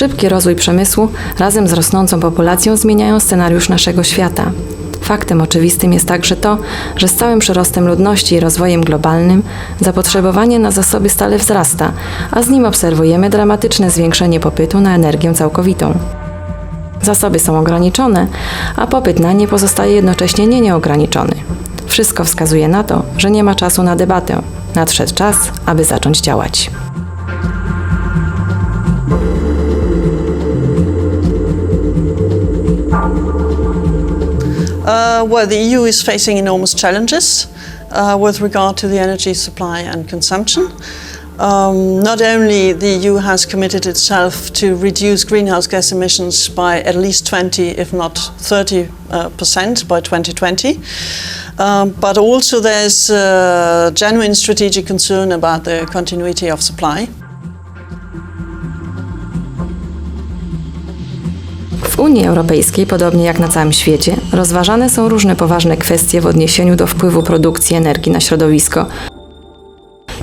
Szybki rozwój przemysłu razem z rosnącą populacją zmieniają scenariusz naszego świata. Faktem oczywistym jest także to, że z całym przyrostem ludności i rozwojem globalnym zapotrzebowanie na zasoby stale wzrasta, a z nim obserwujemy dramatyczne zwiększenie popytu na energię całkowitą. Zasoby są ograniczone, a popyt na nie pozostaje jednocześnie nie nieograniczony. Wszystko wskazuje na to, że nie ma czasu na debatę. Nadszedł czas, aby zacząć działać. Uh, well, the EU is facing enormous challenges uh, with regard to the energy supply and consumption. Um, not only the EU has committed itself to reduce greenhouse gas emissions by at least 20, if not 30 uh, percent by 2020, um, but also there's uh, genuine strategic concern about the continuity of supply. Unii Europejskiej, podobnie jak na całym świecie, rozważane są różne poważne kwestie w odniesieniu do wpływu produkcji energii na środowisko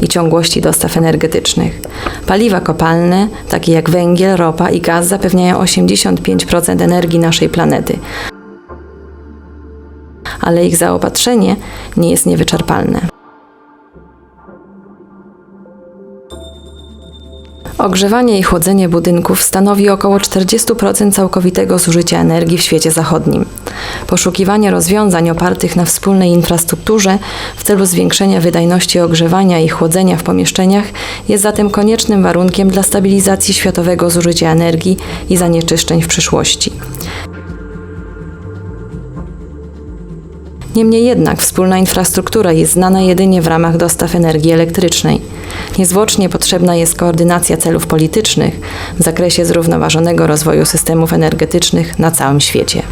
i ciągłości dostaw energetycznych. Paliwa kopalne, takie jak węgiel, ropa i gaz, zapewniają 85% energii naszej planety. Ale ich zaopatrzenie nie jest niewyczerpalne. Ogrzewanie i chłodzenie budynków stanowi około 40% całkowitego zużycia energii w świecie zachodnim. Poszukiwanie rozwiązań opartych na wspólnej infrastrukturze w celu zwiększenia wydajności ogrzewania i chłodzenia w pomieszczeniach jest zatem koniecznym warunkiem dla stabilizacji światowego zużycia energii i zanieczyszczeń w przyszłości. Niemniej jednak wspólna infrastruktura jest znana jedynie w ramach dostaw energii elektrycznej. Niezwłocznie potrzebna jest koordynacja celów politycznych w zakresie zrównoważonego rozwoju systemów energetycznych na całym świecie.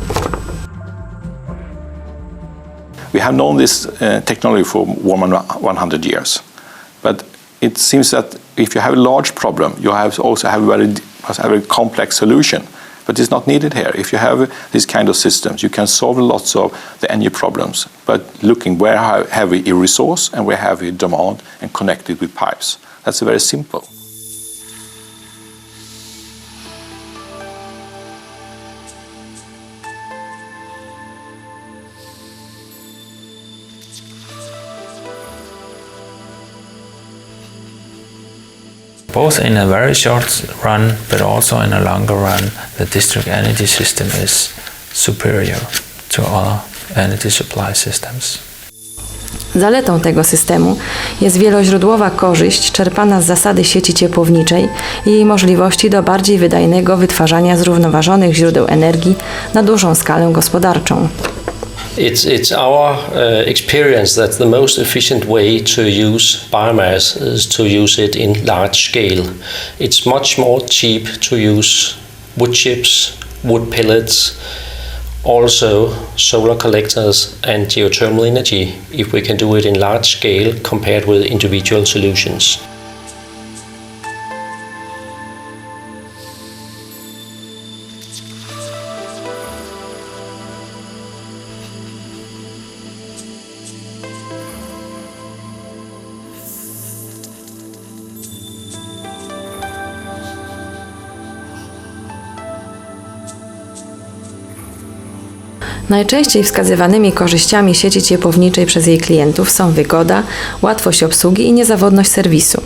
We have known this uh, technology for more than 100 years, but it seems that if you have a large problem, you have also have a very, have a complex solution. But it's not needed here. If you have these kind of systems, you can solve lots of the energy problems. But looking where have we a resource and where have we demand and connect it with pipes. That's very simple. Both in a very short run but also in a longer run the district energy system is superior to energy supply systems. Zaletą tego systemu jest wieloźródłowa korzyść czerpana z zasady sieci ciepłowniczej i jej możliwości do bardziej wydajnego wytwarzania zrównoważonych źródeł energii na dużą skalę gospodarczą. It's, it's our uh, experience that the most efficient way to use biomass is to use it in large scale. It's much more cheap to use wood chips, wood pellets, also solar collectors and geothermal energy if we can do it in large scale compared with individual solutions. Najczęściej wskazywanymi korzyściami sieci ciepłowniczej przez jej klientów są wygoda, łatwość obsługi i niezawodność serwisu.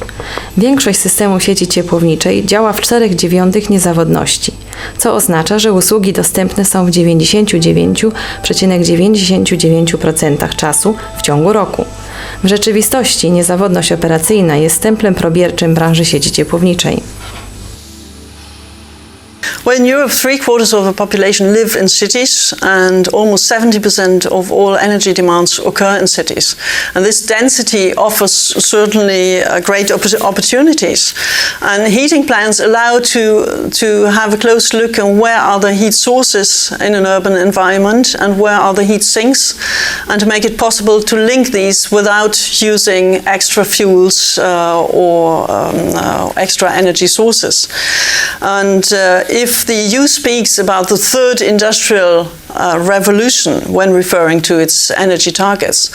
Większość systemu sieci ciepłowniczej działa w 4 dziewiątych niezawodności, co oznacza, że usługi dostępne są w 99,99% czasu w ciągu roku. W rzeczywistości niezawodność operacyjna jest stemplem probierczym branży sieci ciepłowniczej. Well, in Europe, three quarters of the population live in cities, and almost 70% of all energy demands occur in cities. And this density offers certainly uh, great opp- opportunities. And heating plants allow to, to have a close look on where are the heat sources in an urban environment and where are the heat sinks, and to make it possible to link these without using extra fuels uh, or um, uh, extra energy sources. And uh, if the EU speaks about the third industrial uh, revolution when referring to its energy targets,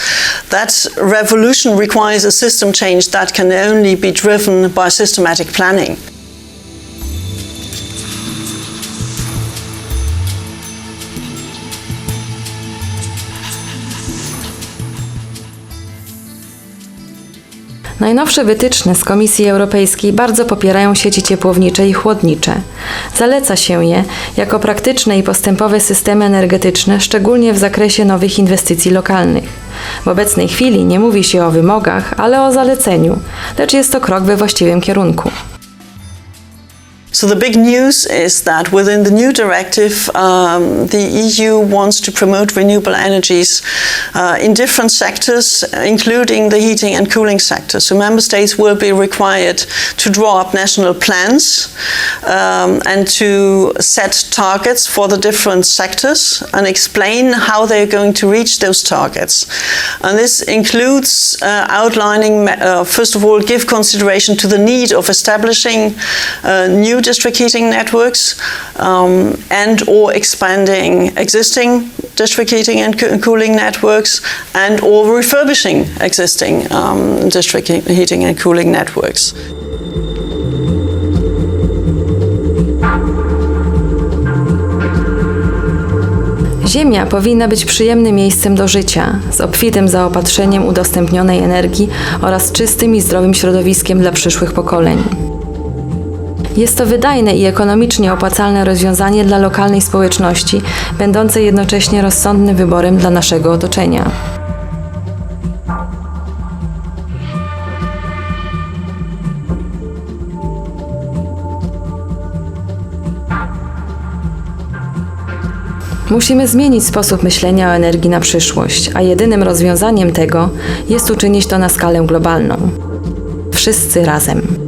that revolution requires a system change that can only be driven by systematic planning. Najnowsze wytyczne z Komisji Europejskiej bardzo popierają sieci ciepłownicze i chłodnicze. Zaleca się je jako praktyczne i postępowe systemy energetyczne, szczególnie w zakresie nowych inwestycji lokalnych. W obecnej chwili nie mówi się o wymogach, ale o zaleceniu, lecz jest to krok we właściwym kierunku. So the big news is that within the new directive, um, the EU wants to promote renewable energies uh, in different sectors, including the heating and cooling sector. So member states will be required to draw up national plans um, and to set targets for the different sectors and explain how they're going to reach those targets. And this includes uh, outlining, uh, first of all, give consideration to the need of establishing uh, new district heating networks um, and or expanding existing district heating and coo- cooling networks and or refurbishing existing um, district he- heating and cooling networks. Ziemia powinna być przyjemnym miejscem do życia, z obfitym zaopatrzeniem udostępnionej energii oraz czystym i zdrowym środowiskiem dla przyszłych pokoleń. Jest to wydajne i ekonomicznie opłacalne rozwiązanie dla lokalnej społeczności, będące jednocześnie rozsądnym wyborem dla naszego otoczenia. Musimy zmienić sposób myślenia o energii na przyszłość, a jedynym rozwiązaniem tego jest uczynić to na skalę globalną. Wszyscy razem.